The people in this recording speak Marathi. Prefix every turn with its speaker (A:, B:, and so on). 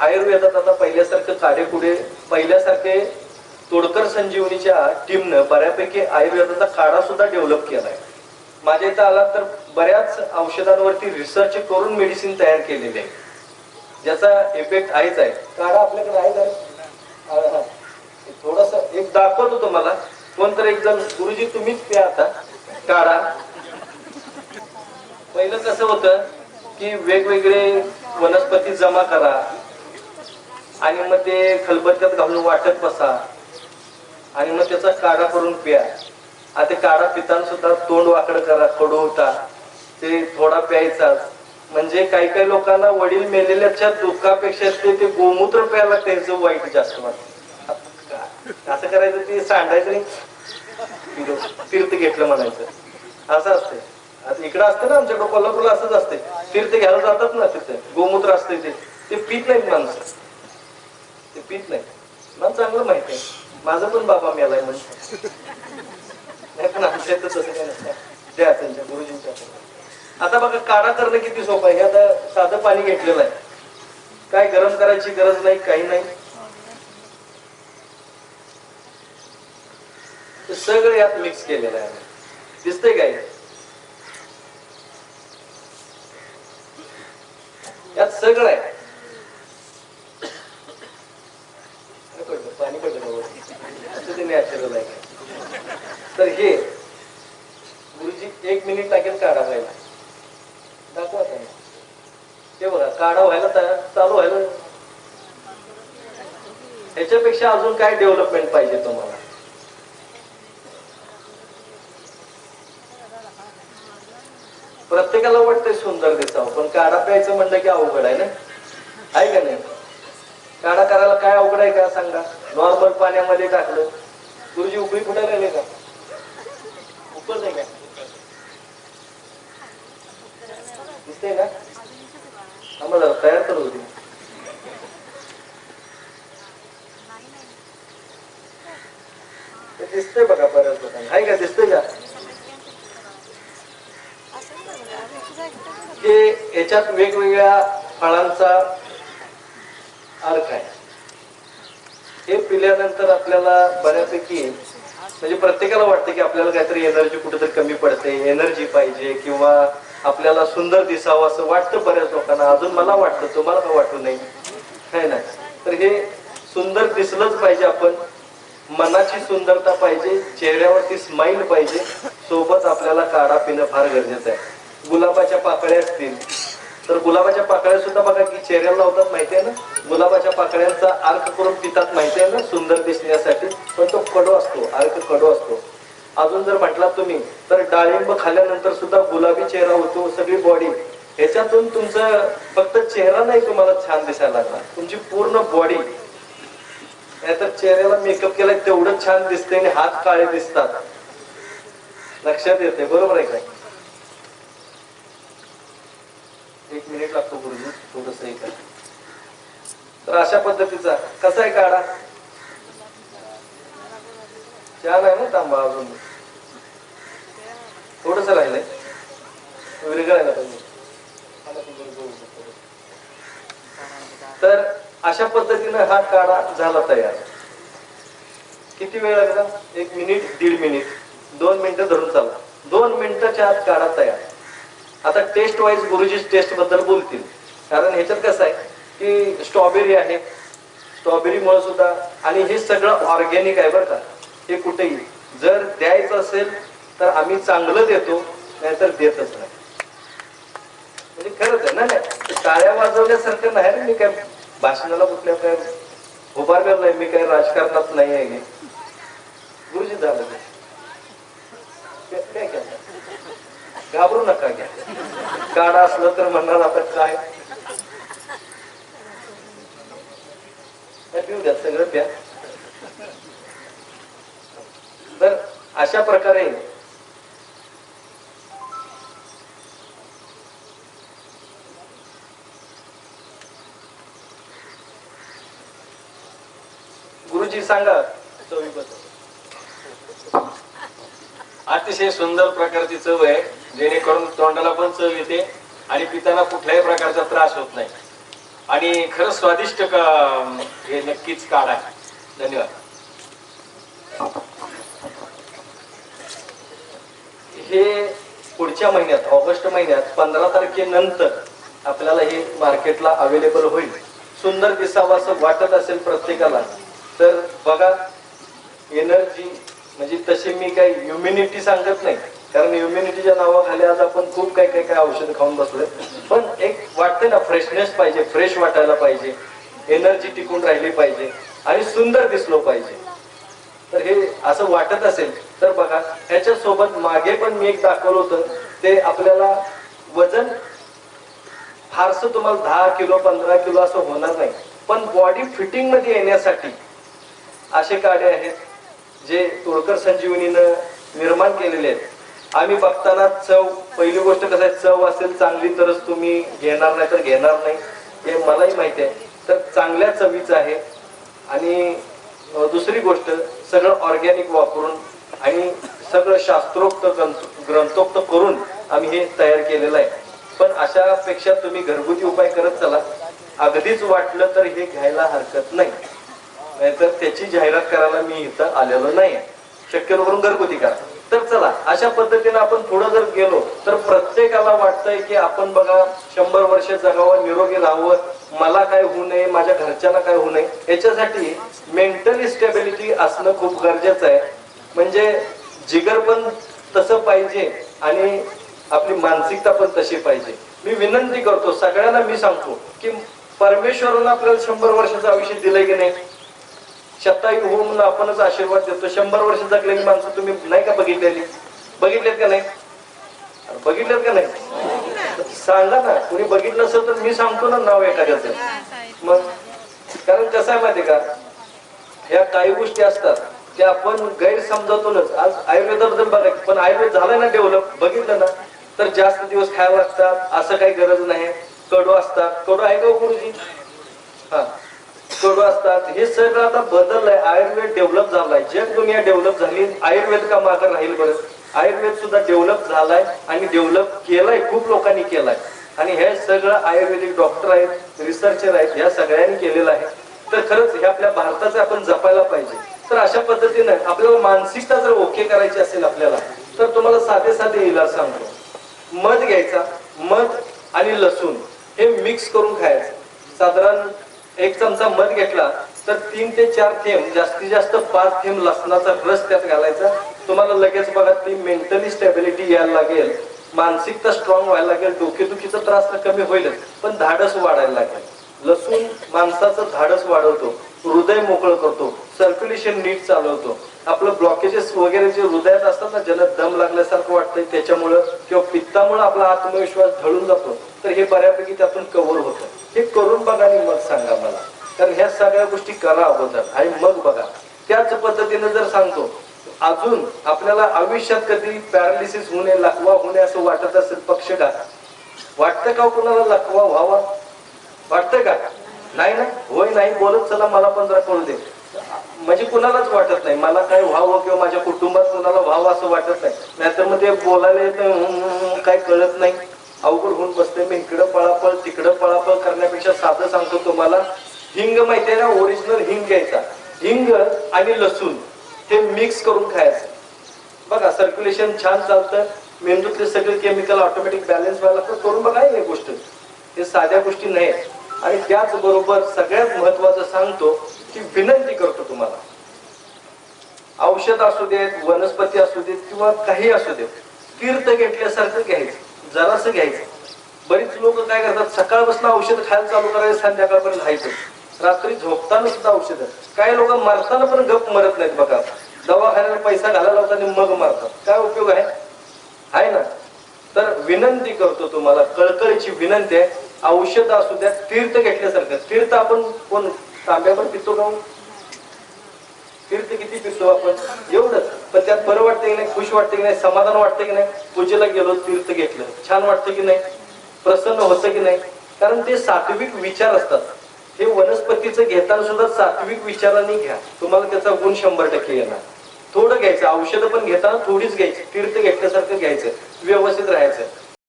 A: आयुर्वेदात आता पहिल्यासारखं काढेपुढे पहिल्यासारखे तोडकर संजीवनीच्या टीमनं बऱ्यापैकी आयुर्वेदाचा काढा सुद्धा डेव्हलप केलाय. माझ्या इथं आला तर बऱ्याच औषधांवरती रिसर्च करून मेडिसिन तयार केलेले आहे ज्याचा इफेक्ट आहेच आहे. काढा आपल्याकडे आहे का? थोडस एक दाखवतो तुम्हाला. कोणतर एक जण गुरुजी तुम्हीच प्या आता. काढा पहिलं कसं होतं की वेगवेगळे वनस्पती जमा करा. आणि मग ते खलबत्त्यात घालून वाटत बसा. आणि मग त्याचा काढा करून प्या. आता ते काढा पिताना सुद्धा तोंड वाकडं करा कडू होता ते थोडा प्यायचा म्हणजे काही काही लोकांना वडील मेलेल्याच्या दुःखापेक्षा ते ते गोमूत्र प्यायला त्यांचं वाईट जास्त वाटत. असं करायचं ते सांडायचं नाही. तीर्थ- घेतलं म्हणायचं. असं असते आता इकडं असतं ना आमच्याकडं कोल्हापूरला असंच असते तीर्थ घ्यायला जातात ना तिथे. गोमूत्र असते ते. ते पित नाहीत माणसं. ते पित नाही मला चांगलं माहीत आहे. माझा पण बाबा मेलाय म्हणजे नाही पण आमच्या तसं काही नसतं. द्या त्यांच्या गुरुजींच्या. आता बघा काढा करणं किती सोपं आहे. हे आता साधं पाणी घेतलेलं आहे. काय गरम करायची गरज नाही काही नाही. सगळं यात मिक्स केलेलं आहे. दिसतंय काय? यात सगळं आहे काय पडलं? पाणी पडलं असं ते नॅचरल आहे. तर हे गुरुजी एक मिनिट लागेल काढा व्हायला. दाखवा त्यांना. ते बघा काढा व्हायला तयार चालू व्हायला. ह्याच्यापेक्षा अजून काय डेव्हलपमेंट पाहिजे तुम्हाला? प्रत्येकाला वाटतंय सुंदर दिसावं पण काढा प्यायचं म्हणलं की अवघड आहे ना? आहे का नाही? काढा करायला काय अवघड आहे का सांगा? नॉर्मल पाण्यामध्ये टाकलं. गुरुजी उकळी फुटायला लागले का? उकळ नाही का? दिसते ना आम्हाला तयार तर होती ते दिसतंय बघा बऱ्याच लोकांना. आहे का? दिसतंय का? याच्यात वेगवेगळ्या फळांचा अर्थ आहे. हे पिल्यानंतर आपल्याला बऱ्यापैकी म्हणजे प्रत्येकाला वाटतं की आपल्याला काहीतरी एनर्जी कुठेतरी कमी पडते एनर्जी पाहिजे किंवा आपल्याला सुंदर दिसावं असं वाटतं बऱ्याच लोकांना. अजून मला वाटतं तुम्हाला का वाटू नाही. है ना? तर हे सुंदर दिसलंच पाहिजे आपण. मनाची सुंदरता पाहिजे चेहऱ्यावरती स्माईल पाहिजे. सोबत आपल्याला काढा पिणं फार गरजेचं आहे. गुलाबाच्या पाकळ्या असतील तर गुलाबाच्या पाकळ्या सुद्धा बघा की चेहऱ्याला लावतात माहिती आहे ना? गुलाबाच्या पाकळ्यांचा अर्क करून पितात माहिती आहे ना? सुंदर दिसण्यासाठी. पण तो कडू असतो अर्क कडू असतो. अजून जर म्हटला तुम्ही तर डाळिंब खाल्ल्यानंतर सुद्धा गुलाबी चेहरा होतो सगळी बॉडी ह्याच्यातून तुमचं फक्त चेहरा नाही तुम्हाला छान दिसायला लागला तुमची पूर्ण बॉडी नाहीतर चेहऱ्याला मेकअप केला तेवढं छान दिसते आणि हात काळे दिसतात. लक्षात येते बरोबर आहे काय एक मिनिट लागतो गुरुजी थोडस हे करा. तर अशा पद्धतीचा कसा आहे काढा? छान आहे ना तांबा अजून. थोडस राहिलंय. विरघळायला पाहिजे. तर अशा पद्धतीनं हा काढा झाला तयार. किती वेळ लागला? एक मिनिट दीड मिनिट दोन मिनिटं धरून चाला. दोन मिनिटाच्या आत काढा तयार. आता टेस्ट वाईज गुरुजी टेस्टबद्दल बोलतील. कारण ह्याच्यात कसं आहे? की स्ट्रॉबेरी आहे. स्ट्रॉबेरीमुळे सुद्धा. आणि हे सगळं ऑर्गॅनिक आहे बरं का. हे कुठेही. जर द्यायचं असेल तर आम्ही चांगलं देतो नाहीतर देतच नाही. म्हणजे खरंच आहे ना नाही. टाळ्या वाजवल्यासारखं नाही रे. मी काय भाषणाला कुठल्या काय उभारलेलं नाही. मी काय राजकारणात नाही आहे. गुरुजी झालं काय- घाबरू नका घ्या. काढा असलं तर म्हणणार आता काय नाही, पिऊ द्या सगळं प्या तर अशा प्रकारे गुरुजी सांगा चवीबद्दल
B: अतिशय सुंदर प्रकारची चव आहे जेणेकरून तोंडाला पण चव येते आणि पिताना कुठल्याही प्रकारचा त्रास होत नाही. आणि खरं स्वादिष्ट का- हे नक्कीच काढ आहे. धन्यवाद.
A: हे पुढच्या महिन्यात ऑगस्ट महिन्यात पंधरा तारखेनंतर आपल्याला हे मार्केटला अवेलेबल होईल. सुंदर दिसावं असं वाटत असेल प्रत्येकाला तर बघा एनर्जी म्हणजे तशी मी काही इम्युनिटी सांगत नाही. कारण इम्युनिटीच्या नावाखाली आज आपण खूप काही काही काही औषधं खाऊन बसलोय. पण एक वाटते ना फ्रेशनेस पाहिजे फ्रेश वाटायला पाहिजे एनर्जी टिकून राहिली पाहिजे आणि सुंदर दिसलो पाहिजे. तर हे असं वाटत असेल तर बघा याच्यासोबत मागे पण मी एक दाखवलं होतं. ते आपल्याला वजन फारसं तुम्हाला दहा किलो पंधरा किलो असं होणार नाही. पण बॉडी फिटिंगमध्ये येण्यासाठी असे काढे आहेत जे तोडकर संजीवनीनं निर्माण केलेले आहेत. आम्ही बघताना चव पहिली गोष्ट कसं आहे चव असेल चांगली तरच तुम्ही घेणार नाही तर घेणार नाही हे मलाही माहिती आहे. तर चांगल्या चवीचं आहे. आणि दुसरी गोष्ट सगळं ऑर्गॅनिक वापरून आणि सगळं शास्त्रोक्त ग्रंथ- ग्रंथोक्त करून आम्ही हे तयार केलेलं आहे. पण अशापेक्षा तुम्ही घरगुती उपाय करत चला. अगदीच वाटलं तर हे घ्यायला हरकत नाही. नाहीतर त्याची जाहिरात करायला मी इथं आलेलो नाही. शक्यतो करून घरगुती करा. तर चला अशा पद्धतीने आपण पुढे जर गेलो तर प्रत्येकाला वाटतंय की आपण बघा शंभर वर्ष जगावं निरोगी राहावं. मला काय होऊ नये माझ्या घरच्यांना काय होऊ नये याच्यासाठी मेंटली स्टेबिलिटी असणं खूप गरजेचं आहे. म्हणजे जिगर पण तसं पाहिजे आणि आपली मानसिकता पण तशी पाहिजे. मी विनंती करतो सगळ्यांना मी सांगतो की परमेश्वरानं आपल्याला शंभर वर्षाचं आयुष्य दिलंय की नाही? शतायू हो म्हणून आपणच आशीर्वाद देतो. शंभर वर्ष जगलेली माणसं तुम्ही नाही का बघितलेली? बघितलेत का नाही? बघितलेत का नाही? सांगा ना कुणी बघितलं असेल तर मी सांगतो ना नाव एखाद्याचं. मग कारण कसं आहे माहिती का? ह्या काही गोष्टी असतात ते आपण गैरसमजातूनच आज आयुर्वेदाबद्दल बघा पण आयुर्वेद झालाय ना डेव्हलप बघितलं ना तर जास्त दिवस खायला लागतात असं काही गरज नाही. कडू असतात. कडू आहे का हो गुरुजी? हा. कडू असतात. हे सगळं आता बदललंय. आयुर्वेद डेव्हलप झालाय. जग दुनिया डेव्हलप झाली आयुर्वेद का मागं राहील बरं? आयुर्वेद सुद्धा डेव्हलप झालाय आणि डेव्हलप केलाय खूप लोकांनी केलाय. आणि हे सगळं आयुर्वेदिक डॉक्टर आहेत रिसर्चर आहेत ह्या सगळ्यांनी केलेलं आहे. तर खरंच हे आपल्या भारताचं आपण जपायला पाहिजे. तर अशा पद्धतीने आपल्याला मानसिकता जर ओके करायची असेल आपल्याला तर तुम्हाला साधे साधे इलाज सांगतो. मध घ्यायचा मध आणि लसूण हे मिक्स करून खायचं. साधारण एक चमचा मध घेतला तर तीन ते चार थेंब जास्तीत जास्त पाच थेंब लसणाचा रस त्यात घालायचा. तुम्हाला लगेच बघा ती मेंटली स्टेबिलिटी यायला लागेल मानसिकता स्ट्रॉंग व्हायला लागेल डोकेदुखीचा त्रास तर कमी होईलच पण धाडस वाढायला लागेल. लसूण माणसाचं धाडस वाढवतो. हृदय मोकळं करतो सर्क्युलेशन नीट चालवतो. आपलं ब्लॉकेजेस वगैरे जे हृदयात असतात ना ज्याला दम लागल्यासारखं वाटतंय त्याच्यामुळं किंवा पित्तामुळं आपला आत्मविश्वास ढळून जातो तर हे बऱ्यापैकी त्यातून कव्हर होतं. हे करून बघा आणि मग सांगा मला. कारण ह्या सगळ्या गोष्टी करा अगोदर आणि मग बघा. त्याच पद्धतीने जर सांगतो अजून आपल्याला आयुष्यात कधी पॅरालिसिस होणे लकवा होणे असं वाटत असेल पक्षघात वाटतं का हो कोणाला कुणाला लकवा व्हावा? वाटतंय का? नाही ना होय नाही बोलत चला मला पण जरा कळू दे. म्हणजे कुणालाच वाटत नाही. मला काय व्हावं किंवा माझ्या कुटुंबात कुणाला व्हावं असं वाटत नाही. नाहीतर मग ते बोलायला येतं काय कळत नाही. अवघड होऊन बसते मी. इकडं पळापळ तिकडं पळापळ करण्यापेक्षा साधं सांगतो तुम्हाला. हिंग माहितीये ना ओरिजिनल हिंग घ्यायचा. हिंग आणि लसूण हे मिक्स करून खायचं. बघा सर्क्युलेशन छान चालतं. मेंदूतले सगळे केमिकल ऑटोमॅटिक बॅलन्स व्हायला लागतं. करून बघा हे गोष्ट. हे साध्या गोष्टी नाही आणि त्याचबरोबर सगळ्यात महत्वाचं सांगतो की विनंती करतो तुम्हाला. औषध असू देत वनस्पती असू देत किंवा काही असू देत तीर्थ घेतल्यासारखं घ्यायचं जरासं घ्यायचं. बरीच लोक काय करतात सकाळपासून औषध खायला चालू करायचं संध्याकाळपर्यंत खायचं रात्री झोपताना सुद्धा औषध. काही लोक मारताना पण गप मरत नाहीत बघा. दवाखान्याला पैसा घालायला होता आणि मग मारतात. काय उपयोग आहे? आहे ना? तर विनंती करतो तुम्हाला कळकळीची विनंती आहे. औषध असू द्या तीर्थ घेतल्यासारखं. तीर्थ आपण कोण? तांब्यावर पितो का हो? तीर्थ किती पितो आपण? एवढंच. पण त्यात बरं वाटतं की नाही? खुश वाटतं की नाही? समाधान वाटतं की नाही? पूजेला गेलो तीर्थ घेतलं. छान वाटतं की नाही? प्रसन्न होतं की नाही? कारण ते सात्विक विचार असतात. हे वनस्पतीचं घेताना सुद्धा सात्विक विचाराने घ्या. तुम्हाला त्याचा गुण शंभर टक्के येणार. थोडं घ्यायचं. औषधं पण घेताना थोडीच घ्यायची. तीर्थ घेतल्यासारखं घ्यायचं. व्यवस्थित राहायचं.